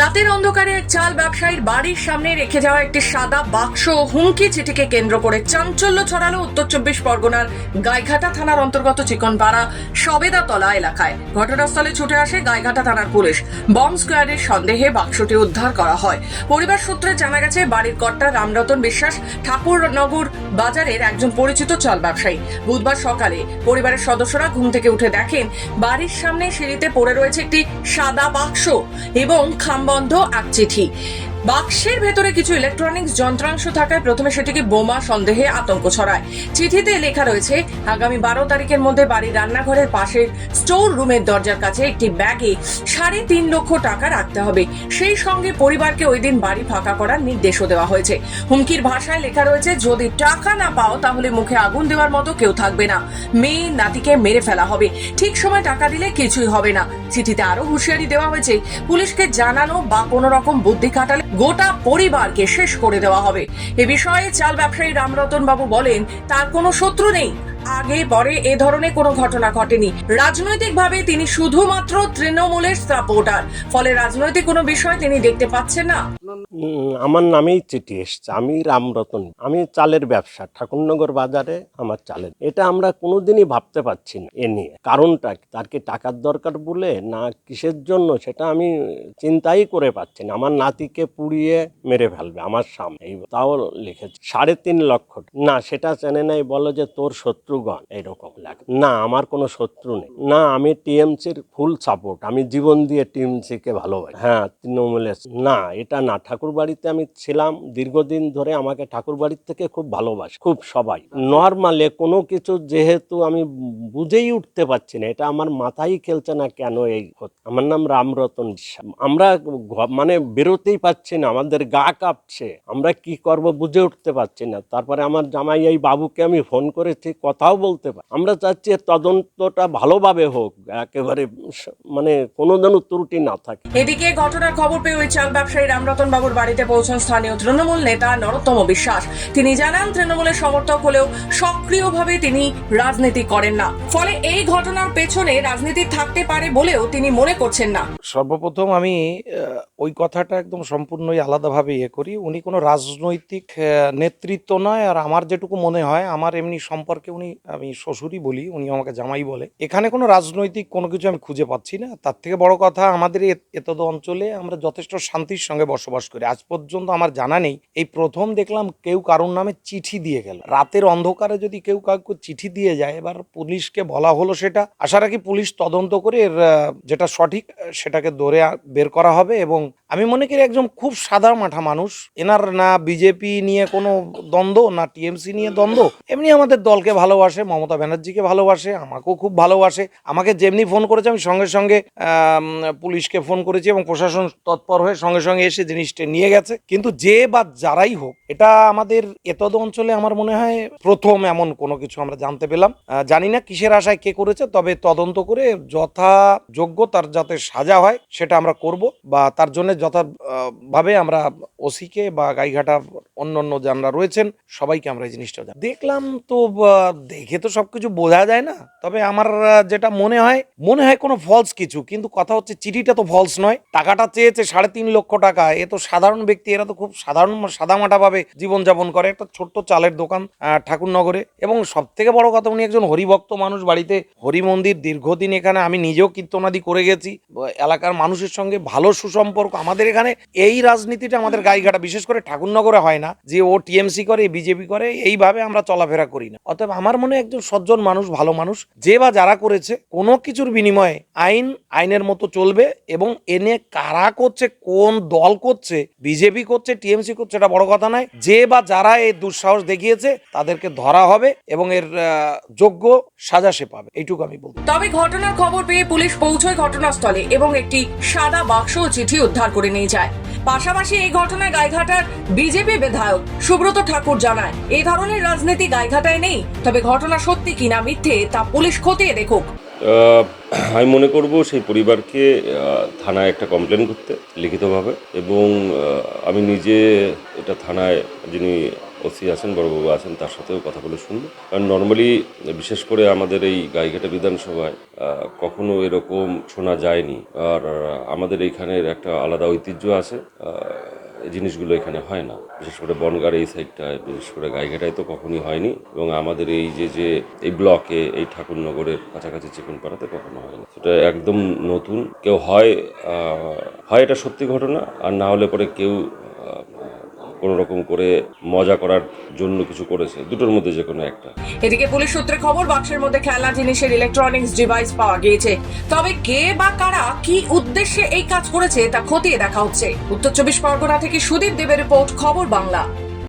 রাতের অন্ধকারে এক চাল ব্যবসায়ীর বাড়ির সামনে রেখে যাওয়া একটি সাদা বাক্স হুমকি চিঠিকে কেন্দ্র করে চাঞ্চল্য ছড়ালো উত্তর চব্বিশ পরগনার গাইঘাটা থানার অন্তর্গত চিকনপাড়া সবেদাতলা এলাকায়। ঘটনাস্থলে ছুটে আসে গাইঘাটা থানার পুলিশ। বম্ব স্কোয়াডের সন্দেহে বাক্সটি উদ্ধার করা হয়। পরিবার সূত্রে জানা গেছে, বাড়ির কর্তা রামরতন বিশ্বাস ঠাকুরনগর বাজারের একজন পরিচিত চাল ব্যবসায়ী। বুধবার সকালে পরিবারের সদস্যরা ঘুম থেকে উঠে দেখেন, বাড়ির সামনে সিঁড়িতে পড়ে রয়েছে একটি সাদা বাক্স এবং খামবন্ধ এক চিঠি। বাক্সের ভেতরে কিছু ইলেকট্রনিক্স যন্ত্রাংশ থাকায় প্রথমে সেটিকে বোমা সন্দেহে আতঙ্ক ছড়ায়। চিঠিতে লেখা রয়েছে, আগামী বারো তারিখের মধ্যে বাড়ির রান্নাঘরের পাশের স্টোর রুমের দরজার কাছে একটি ব্যাগে সাড়ে তিন লক্ষ টাকা রাখতে হবে। সেই সঙ্গে পরিবারকে ওই দিন বাড়ি ফাঁকা করার নির্দেশও দেওয়া হয়েছে। হুমকির ভাষায় লেখা রয়েছে, যদি টাকা না পাও, তাহলে মুখে আগুন দেওয়ার মতো কেউ থাকবে না। মেয়ে নাতিকে মেরে ফেলা হবে। ঠিক সময় টাকা দিলে কিছুই হবে না। চিঠিতে আরও হুঁশিয়ারি দেওয়া হয়েছে, পুলিশকে জানানো বা কোনো রকম বুদ্ধি খাটালে গোটা পরিবারকে শেষ করে দেওয়া হবে। এ বিষয়ে চাল ব্যবসায়ী রামরতন বাবু বলেন, তার কোনো শত্রু নেই। আগে পরে এ ধরনের কোনো ঘটনা ঘটেনি। রাজনৈতিকভাবে তিনি শুধুমাত্র তৃণমূলের সাপোর্টার। ফলে রাজনৈতিক কোনো বিষয় তিনি দেখতে পাচ্ছেন না। আমার নামেই চিঠি এসছে। আমি রামরতন আমি চালের ব্যবসা, ঠাকুরনগর বাজারে আমার চালের। এটা আমরা কোনোদিনই ভাবতে পারছি না এ নিয়ে। কারণটা? তার কি টাকার দরকার বলে না কিসের জন্য? সেটা আমি চিন্তাই করে পাচ্ছি না। আমার নাতিকে পুড়িয়ে মেরে ফেলবে আমার সামনে তাও লিখেছে, সাড়ে তিন লক্ষ। না, সেটা চেনে নাই। বলো যে তোর শত্রুগণ এইরকম লাগে, না, আমার কোনো শত্রু নেই। না, আমি টিএমসির ফুল সাপোর্ট আমি জীবন দিয়ে টিএমসিকে ভালোবাসি। হ্যাঁ তৃণমূলের না, এটা না ঠাকুর বাড়িতে আমি ছিলাম দীর্ঘদিন ধরে, আমাকে ঠাকুর বাড়ির থেকে খুব ভালোবাসে, খুব সবাই। নর্মালে কোনো কিছু যেহেতু আমি বুঝেই উঠতে পারছি না, এটা আমার মাথায় খেলছে না কেন এই আমার নাম রামরতন। আমরা মানে বেরোতেই পাচ্ছি না, আমাদের গা কাঁপছে, আমরা কি করব বুঝে উঠতে পারছি না। তারপরে আমার জামাই এই বাবুকে আমি ফোন করেছি কথাও বলতে পারি। আমরা চাচ্ছি তদন্তটা ভালোভাবে হোক একেবারে মানে কোনো যেন ত্রুটি না থাকে। এদিকে ঘটনার খবর পেয়ে ওই চাল ব্যবসায়ী রামরতন বাবুর বাড়িতে পৌঁছন স্থানীয় তৃণমূল নেতা নরোত্তম বিশ্বাস। তিনি জানান তৃণমূলের সমর্থক হলেও সক্রিয়ভাবে তিনি রাজনীতি করেন না। ফলে এই ঘটনার পেছনে রাজনীতি থাকতে পারে বলেও তিনি মনে করছেন না। সর্বপ্রথম আমি ওই কথাটা একদম সম্পূর্ণই আলাদাভাবে ইয়ে করি। উনি কোনো রাজনৈতিক নেতৃত্ব নয় আর আমার যেটুকু মনে হয় আমার এমনি সম্পর্কে উনি আমি শ্বশুরই বলি, উনি আমাকে জামাই বলে। এখানে কোনো রাজনৈতিক কোনো কিছু আমি খুঁজে পাচ্ছি না। তার থেকে বড় কথা, আমাদের এতদ অঞ্চলে আমরা যথেষ্ট শান্তির সঙ্গে বসবাস করি। আজ পর্যন্ত আমার জানা নেই, এই প্রথম দেখলাম কেউ কারোর নামে চিঠি দিয়ে গেল। রাতের অন্ধকারে যদি কেউ কাউকে চিঠি দিয়ে যায়, এবার পুলিশকে বলা হলো সেটা। আশা রাখি পুলিশ তদন্ত করে এর যেটা সঠিক, সেটাকে ধরে বের করা হবে এবং আমি মনে করি একজন খুব সাদা মাঠা মানুষ। এনার না বিজেপি নিয়ে কোনো দ্বন্দ্ব, না টিএমসি নিয়ে দ্বন্দ্ব। এমনি আমাদের দলকে ভালোবাসে, মমতা ব্যানার্জিকে ভালোবাসে, আমাকেও খুব ভালোবাসে। আমাকে যেমনি ফোন করেছে, আমি সঙ্গে সঙ্গে পুলিশকে ফোন করেছি এবং প্রশাসন তৎপর হয়ে সঙ্গে সঙ্গে এসে জিনিসটা নিয়ে গেছে। কিন্তু যে বা যারাই হোক, এটা আমাদের এতদ অঞ্চলে আমার মনে হয় প্রথম এমন কোনো কিছু আমরা জানতে পেলাম। জানি না কিসের আশায় কে করেছে, তবে তদন্ত করে যথাযোগ্য তার যাতে সাজা হয়, সেটা আমরা করব বা তার জন্য যথা আহ, ভাবে আমরা ওসিকে বা গাইঘাটা অন্য অন্য যারা রয়েছেন সবাইকে আমরা এই জিনিসটা জানাই। দেখলাম তো দেখে তো সবকিছু বোঝা যায় না তবে আমার যেটা মনে হয় মনে হয় কোনো ফলস কিছু কিন্তু কথা হচ্ছে চিঠিটা তো ফলস নয়। টাকাটা চেয়েছে সাড়ে তিন লক্ষ টাকা এ তো সাধারণ ব্যক্তি এরা তো খুব সাধারণ সাদামাটা ভাবে জীবনযাপন করে। একটা ছোট্ট চালের দোকান ঠাকুরনগরে এবং সব থেকে বড় কথা উনি একজন হরিভক্ত মানুষ বাড়িতে হরি মন্দির দীর্ঘদিন এখানে আমি নিজেও কীর্তনাদি করে গেছি। এলাকার মানুষের সঙ্গে ভালো সুসম্পর্ক আমাদের এখানে এই রাজনীতিটা আমাদের গাইঘাটা, বিশেষ করে ঠাকুরনগরে হয় না যে ও টিএমসি করে, বিজেপি করে, এইভাবে আমরা চলাফেরা করি না। অতএব আমার মনে একজন সজ্জন মানুষ, ভালো মানুষ, যে বা যারা করেছে, কোনো কিছুর বিনিময়ে আইন, আইনের মতো চলবে এবং এনে কারা করছে, কোন দল করছে, বিজেপি করছে, টিএমসি করছে, এটা বড় কথা নয়। যে বা যারা এই দুঃসাহস দেখিয়েছে, তাদেরকে ধরা হবে এবং এর যোগ্য সাজা সে পাবে। এইটুকু আমি বলব। তবে ঘটনার খবর পেয়ে পুলিশ পৌঁছয় ঘটনাস্থলে এবং একটি সাদা বাক্স চিঠি উদ্ধার করে নিয়ে যায়। পাশাপাশি এই ঘটনায় গাইঘাটার বিজেপি বিধায়ক সুব্রত ঠাকুর জানায়, এই ধরনের রাজনীতি গাইঘাটায় নেই, তবে ঘটনা সত্যি কিনা মিথ্যে তা পুলিশ খতিয়ে দেখুক। আমি মনে করব সেই পরিবারকে থানায় একটা কমপ্লেন করতে লিখিতভাবে এবং আমি নিজে এটা থানায় যিনি ওসি আছেন, বড়বাবু আছেন, তার সাথেও কথা বলে শুনব। কারণ নর্মালি বিশেষ করে আমাদের এই গাইঘাটা বিধানসভায় কখনো এরকম শোনা যায়নি। আর আমাদের এইখানের একটা আলাদা ঐতিহ্য আছে জিনিসগুলো এখানে হয় না। বিশেষ করে বনগার এই সাইডটায় বিশেষ করে গাইঘাটায় তো কখনই হয়নি। এবং আমাদের এই যে যে, এই ব্লকে, এই ঠাকুরনগরের কাছাকাছি চিকনপাড়াতে কখনো হয়নি। সেটা একদম নতুন। কেউ হয় হয় এটা সত্যি ঘটনা, আর না হলে পরে কেউ কোনো রকম করে মজা করার জন্য কিছু করেছে। দুটোর মধ্যে যে কোনো একটা। এদিকে পুলিশ সূত্রে খবর, বাক্সের মধ্যে খেলনা, জিনিসের ইলেকট্রনিক্স ডিভাইস পাওয়া গিয়েছে। তবে কে বা কারা কি উদ্দেশ্যে এই কাজ করেছে তা খতিয়ে দেখা হচ্ছে। উত্তর চব্বিশ পরগনা থেকে সুদীপ দেবের রিপোর্ট, খবর বাংলা।